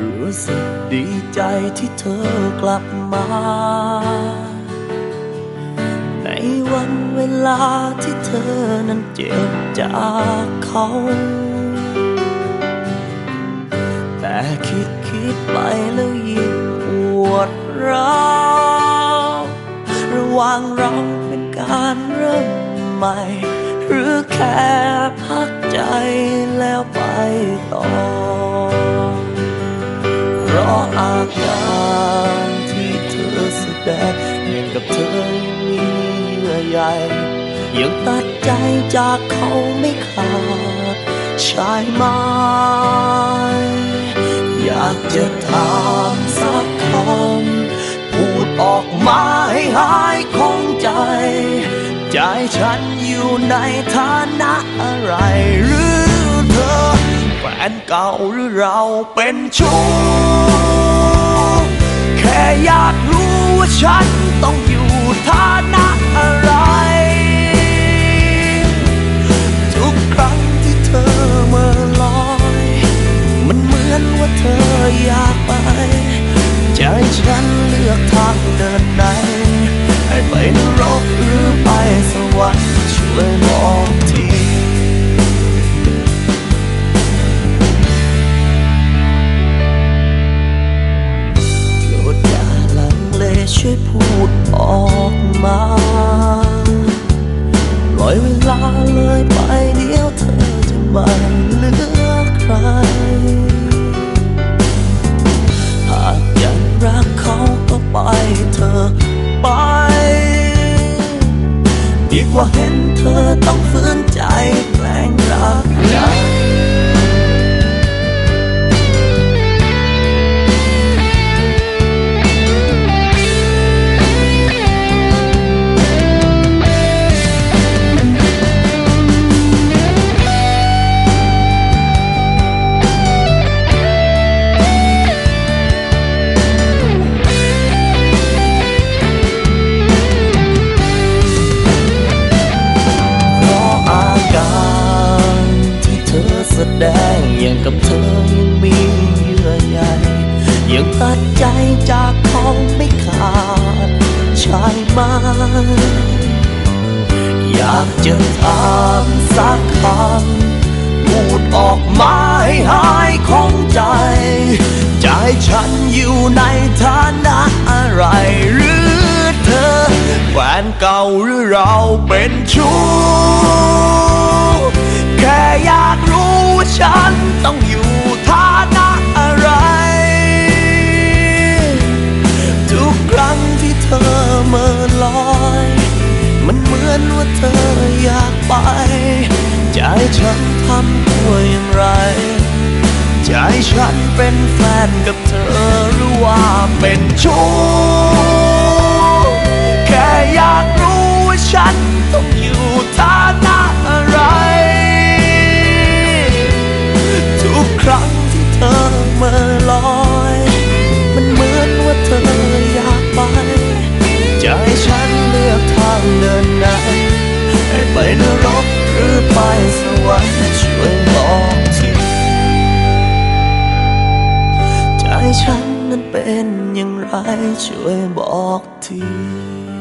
รู้สึกดีใจที่เธอกลับมา ในวันเวลาที่เธอนั้นเจ็บจากเขา แต่คิดคิดไปแล้วยิ่งปวดร้าวระหว่างเราเป็นการเริ่มใหม่ หรือแค่พักใจแล้วไปต่อ อาการที่เธอแสดงเหมือนกับเธอยังมีเยื่อใยยังตัดใจจากเขาไม่ขาดใช่ไหมอยากจะถามสักคำพูดออกมาให้หายคงใจ ใจฉันอยู่ในฐานะอะไร นเก่าหรือเราเป็นชู้แค่อยากรู้ว่าฉันต้องอยู่ท่า ดี ตัดใจจากเขาไม่ขาดใช่ไหมอยากจะถามสักคำพูดออกมาให้หายของใจ ใจฉันอยู่ในฐานะอะไรหรือเธอ แฟนเก่าหรือเราเป็นชู้ ใจฉันทำตัวอย่างไร ใจฉันเป็นแฟนกับเธอหรือว่าเป็นชู้แค่อยากรู้ว่าฉันต้อง ใจฉันนั้น